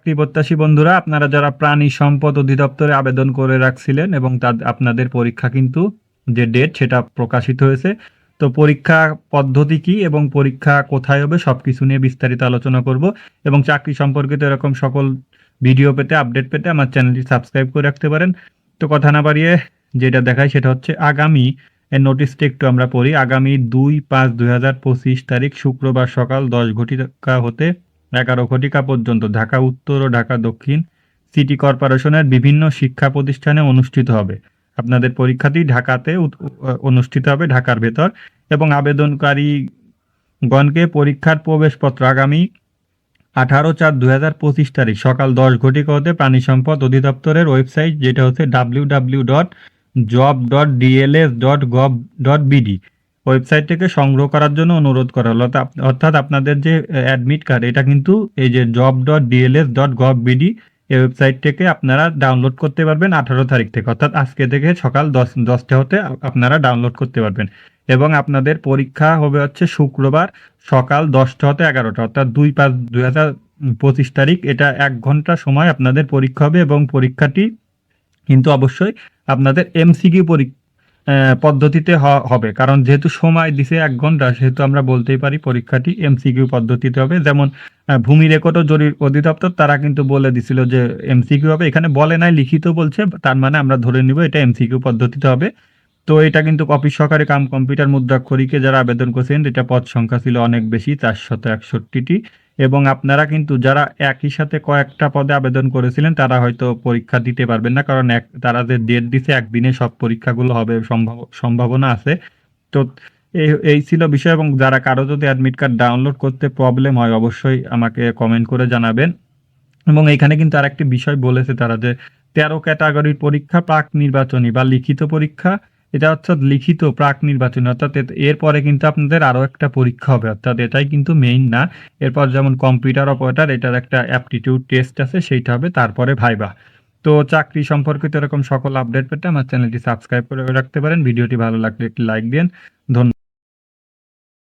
চাকরি প্রত্যাশী বন্ধুরা, আপনারা যারা প্রাণী সম্পদ অধিদপ্তরে আবেদন করে রাখছিলেন এবং তাদ- আপনাদের পরীক্ষা কিন্তু যে ডেট সেটা প্রকাশিত হয়েছে, তো পরীক্ষা পদ্ধতি কি এবং পরীক্ষা কোথায় হবে সব কিছু নিয়ে বিস্তারিত আলোচনা করব এবং চাকরি সম্পর্কিত এরকম সকল ভিডিও পেতে আপডেট পেতে আমার চ্যানেলটি সাবস্ক্রাইব করে রাখতে পারেন। তো কথা না বাড়িয়ে যেটা দেখায় সেটা হচ্ছে আগামী, এর নোটিশটা একটু আমরা পড়ি, আগামী দুই পাঁচ দুই তারিখ শুক্রবার সকাল দশ ঘটিকা হতে এগারো ঘটিকা পর্যন্ত ঢাকা উত্তর ও ঢাকা দক্ষিণ সিটি কর্পোরেশনের বিভিন্ন শিক্ষা প্রতিষ্ঠানে অনুষ্ঠিত হবে। আপনাদের পরীক্ষাটি ঢাকাতে অনুষ্ঠিত হবে ঢাকার ভেতর এবং আবেদনকারীগণকে পরীক্ষার প্রবেশপত্র আগামী আঠারো চার দু হাজার পঁচিশ তারিখ সকাল দশ ঘটিকা হতে প্রাণী সম্পদ অধিদপ্তরের ওয়েবসাইট যেটা হচ্ছে W W dot job dot DLS dot gov dot BD website থেকে সংগ্রহ করার জন্য অনুরোধ করা হলো। অর্থাৎ- আপনাদের যে অ্যাডমিট কার্ড এটা কিন্তু এই যে job dot DLS dot gov BD এই ওয়েবসাইট থেকে আপনারা ডাউনলোড করতে পারবেন আঠারো তারিখ থেকে। অর্থাৎ আজকে থেকে সকাল দশ, দশটা হতে আপনারা ডাউনলোড করতে পারবেন। এবং আপনাদের পরীক্ষা হবে হচ্ছে শুক্রবার সকাল দশটা হতে এগারোটা। অর্থাৎ দুই পাঁচ দুই হাজার পঁচিশ তারিখ এটা এক ঘণ্টা সময় আপনাদের পরীক্ষা হবে এবং পরীক্ষাটি কিন্তু অবশ্যই আপনাদের এমসিকিউ পরীক্ষা পদ্ধতিতে হবে। কারণ যেহেতু সময় দিছে এক ঘণ্টা, সেহেতু আমরা বলতেই পারি পরীক্ষাটি এমসিকিউ পদ্ধতিতে হবে। যেমন ভূমি রেকর্ড ও অধিদপ্তর, তারা কিন্তু বলে দিছিল যে এমসিকিউ হবে। এখানে বলে নাই, লিখিত বলছে তার মানে আমরা ধরে নিব এটা এমসিকিউ পদ্ধতিতে হবে। তো এটা কিন্তু অফিস সহকারী কাম কম্পিউটার মুদ্রাক্ষরীকে যারা আবেদন করছেন, এটা পদ সংখ্যা ছিল অনেক বেশি, চারশত একষট্টিটি। এবং আপনারা কিন্তু যারা একই সাথে কয়েকটা পদে আবেদন করেছিলেন, তারা হয়তো পরীক্ষা দিতে পারবেন না, কারণ এক তারা যে ডেট দিছে, একদিনে সব পরীক্ষাগুলো হবে, সম্ভাব- সম্ভাবনা আছে। তো এই এই ছিল বিষয় এবং যারা কারও যদি অ্যাডমিট কার্ড ডাউনলোড করতে প্রবলেম হয়, অবশ্যই আমাকে কমেন্ট করে জানাবেন। এবং এখানে কিন্তু আরেকটি বিষয় বলেছে তারা যে, তেরো ক্যাটাগরির পরীক্ষা প্রাক নির্বাচনী বা লিখিত পরীক্ষা। এটা অর্থাৎ লিখিত প্রাক নির্বাচন, অর্থাৎ এরপরে কিন্তু আপনাদের আরও একটা পরীক্ষা হবে, অর্থাৎ এটাই কিন্তু মেইন না। এরপর যেমন কম্পিউটার অপারেটার এটার একটা অ্যাপটিটিউড টেস্ট আছে, সেইটা হবে তারপরে ভাইবা। তো চাকরি সম্পর্কিত এরকম সকল আপডেট পেতে আমার চ্যানেলটি সাবস্ক্রাইব করে রাখতে পারেন। ভিডিওটি ভালো লাগলে একটি লাইক দিন ধন্যবাদ।